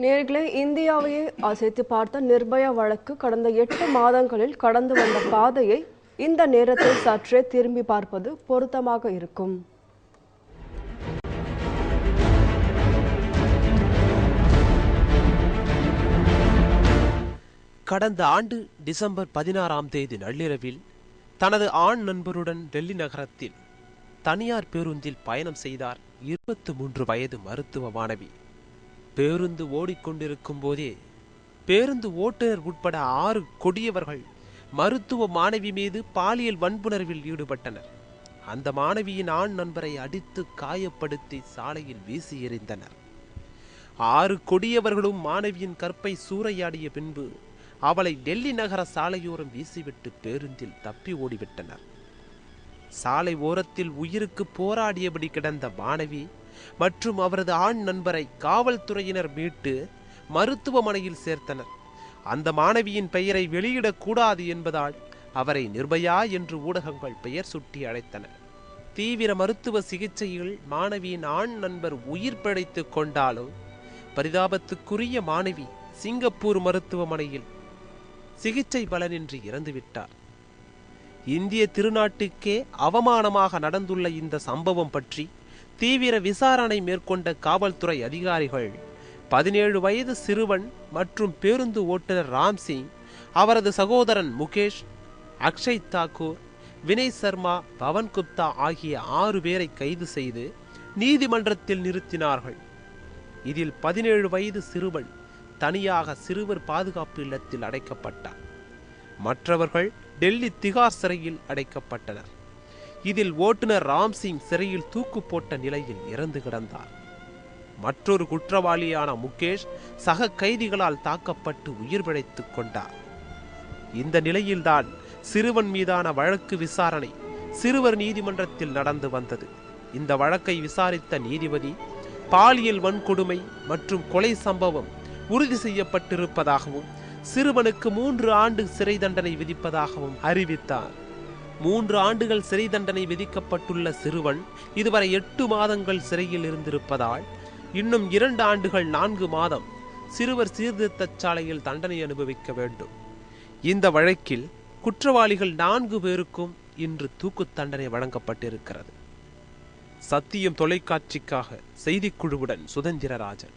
நேர்களே இந்தியாவையே அசைத்து பார்த்த நிர்பயா வழக்கு கடந்த எட்டு மாதங்களில் கடந்து வந்த பாதையை இந்த நேரத்தில் சற்றே திரும்பி பார்ப்பது பொருத்தமாக இருக்கும். கடந்த ஆண்டு டிசம்பர் பதினாறாம் தேதி நள்ளிரவில் தனது ஆண் நண்பருடன் டெல்லி நகரத்தில் தனியார் பேருந்தில் பயணம் செய்தார் இருபத்து மூன்று வயது மருத்துவ மாணவி. பேருந்து ஓடிக்கொண்டிருக்கும் போதே பேருந்து ஓட்டுநர் உட்பட ஆறு கொடியவர்கள் மருத்துவ மாணவி மீது பாலியல் வன்புணர்வில் ஈடுபட்டனர். அந்த மாணவியின் ஆண் நண்பரை அடித்து காயப்படுத்தி சாலையில் வீசி எறிந்தனர். ஆறு கொடியவர்களும் மாணவியின் கற்பை சூறையாடிய பின்பு அவளை டெல்லி நகர சாலையோரம் வீசிவிட்டு பேருந்தில் தப்பி ஓடிவிட்டனர். சாலை ஓரத்தில் உயிருக்கு போராடியபடி கிடந்த மாணவி மற்றும் அவரது ஆண் நண்பரை காவல்துறையினர் மீட்டு மருத்துவமனையில் சேர்த்தனர். அந்த மாணவியின் பெயரை வெளியிடக்கூடாது என்பதால் அவரை நிர்பயா என்று ஊடகங்கள் பெயர் சுட்டி அழைத்தன. தீவிர மருத்துவ சிகிச்சையில் மாணவியின் ஆண் நண்பர் உயிர் பிழைத்துக் கொண்டாலும் பரிதாபத்துக்குரிய மாணவி சிங்கப்பூர் மருத்துவமனையில் சிகிச்சை பலனின்றி இறந்துவிட்டார். இந்திய திருநாட்டுக்கே அவமானமாக நடந்துள்ள இந்த சம்பவம் பற்றி தீவிர விசாரணை மேற்கொண்ட காவல்துறை அதிகாரிகள் பதினேழு வயது சிறுவன் மற்றும் பேருந்து ஓட்டுநர் ராம்சிங் அவரது சகோதரன் முகேஷ் அக்ஷய் தாக்கூர் வினய் சர்மா பவன் குப்தா ஆகிய ஆறு பேரை கைது செய்து நீதிமன்றத்தில் நிறுத்தினார்கள். இதில் பதினேழு வயது சிறுவன் தனியாக சிறுவர் பாதுகாப்பு இல்லத்தில் அடைக்கப்பட்டார் மற்றவர்கள் டெல்லி திகார் சிறையில் அடைக்கப்பட்டனர். இதில் ஓட்டுநர் ராம்சிங் சிறையில் தூக்கு போட்ட நிலையில் இறந்து கிடந்தார். மற்றொரு குற்றவாளியான முகேஷ் சக கைதிகளால் தாக்கப்பட்டு உயிர் பிழைத்துக் கொண்டார். இந்த நிலையில்தான் சிறுவன் மீதான வழக்கு விசாரணை சிறுவர் நீதிமன்றத்தில் நடந்து வந்தது. இந்த வழக்கை விசாரித்த நீதிபதி பாலியல் வன்கொடுமை மற்றும் கொலை சம்பவம் உறுதி செய்யப்பட்டிருப்பதாகவும் சிறுவனுக்கு மூன்று ஆண்டு சிறை தண்டனை விதிப்பதாகவும் அறிவித்தார். மூன்று ஆண்டுகள் சிறை தண்டனை விதிக்கப்பட்டுள்ள சிறுவன் இதுவரை எட்டு மாதங்கள் சிறையில் இருந்திருப்பதால் இன்னும் இரண்டு ஆண்டுகள் நான்கு மாதம் சிறுவர் சீர்திருத்தச் சாலையில் தண்டனை அனுபவிக்க வேண்டும். இந்த வழக்கில் குற்றவாளிகள் நான்கு பேருக்கும் இன்று தூக்கு தண்டனை வழங்கப்பட்டிருக்கிறது. சத்தியம் தொலைக்காட்சிக்காக செய்திக்குழுவுடன் சுதந்திரராஜன்.